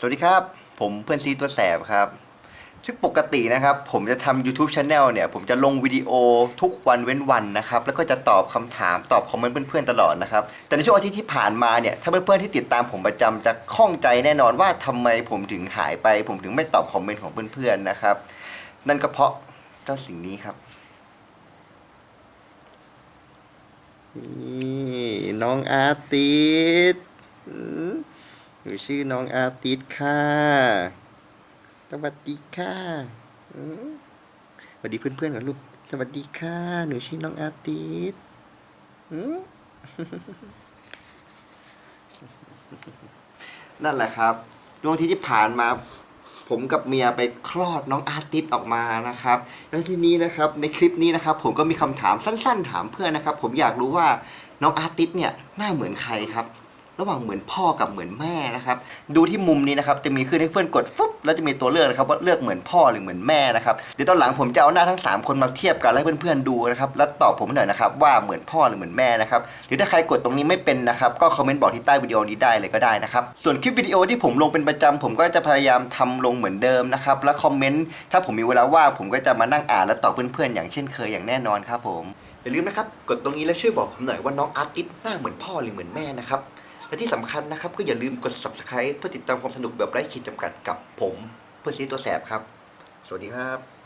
สวัสดีครับ ผมเพื่อนซีตัวแสบครับ ซึ่งปกตินะครับ ผมจะทำ YouTube Channel เนี่ย ผมจะลงวิดีโอทุกวันเว้นวันนะครับ แล้วก็จะตอบคำถามตอบคอมเมนต์เพื่อนๆตลอดนะครับ แต่ในช่วงอาทิตย์ที่ผ่านมาเนี่ย ถ้าเพื่อนๆที่ติดตามผมประจำจะข้องใจแน่นอนว่าทำไมผมถึงหายไป ผมถึงไม่ตอบคอมเมนต์ของเพื่อนๆนะครับ นั่นก็เพราะเจ้าสิ่งนี้ครับนี่น้องอาร์ติส นูชื่อน้องอาร์ติสค่ะสวัสดีค่ะสวัสดีเพื่อนๆก่อนลูก สวัสดีค่ะ หนูชื่อน้องอาร์ติสนั่นแหละครับดวงที่ที่ผ่านมา ผมกับเมียไปคลอดน้องอาร์ติสออกมานะครับ แล้วทีนี้นะครับในคลิปนี้นะครับ ผมก็มีคำถามสั้น ๆ ถามเพื่อนนะครับ ผมอยากรู้ว่าน้องอาร์ติสเนี่ยหน้าเหมือนใครครับ ระหว่างเหมือนพ่อกับเหมือนแม่นะครับ ดูที่มุมนี้นะครับจะมีขึ้นให้เพื่อนกดฟึบแล้วจะมีตัวเลือกนะครับว่าเลือกเหมือนพ่อหรือเหมือนแม่นะครับเดี๋ยวตอนหลังผมจะเอาหน้าทั้ง 3 คนมาเทียบกันแล้วให้เพื่อนๆดูนะครับแล้วตอบผมหน่อยนะครับว่าเหมือนพ่อหรือเหมือนแม่นะครับหรือถ้าใครกดตรงนี้ไม่เป็นนะครับก็คอมเมนต์บอกที่ใต้วิดีโอนี้ได้เลยก็ได้นะครับส่วนคลิปวิดีโอที่ผมลงเป็นประจำผมก็จะพยายามทำลงเหมือนเดิมนะครับและคอมเมนต์ถ้าผมมีเวลาว่างผมก็จะมานั่งอ่านและตอบเพื่อนๆอย่างเช่นเคยอย่างแน่นอนครับผมอย่าลืมนะครับกดตรงนี้แล้วช่วยบอกผมหน่อยว่าน้องอาร์ติสหน้าเหมือนพ่อหรือเหมือนแม่นะครับ และที่สำคัญนะครับ ก็อย่าลืมกด subscribe เพื่อติดตามความสนุกแบบไร้ขีดจำกัดกับผม เพื่อนซีตัวแสบครับ สวัสดีครับ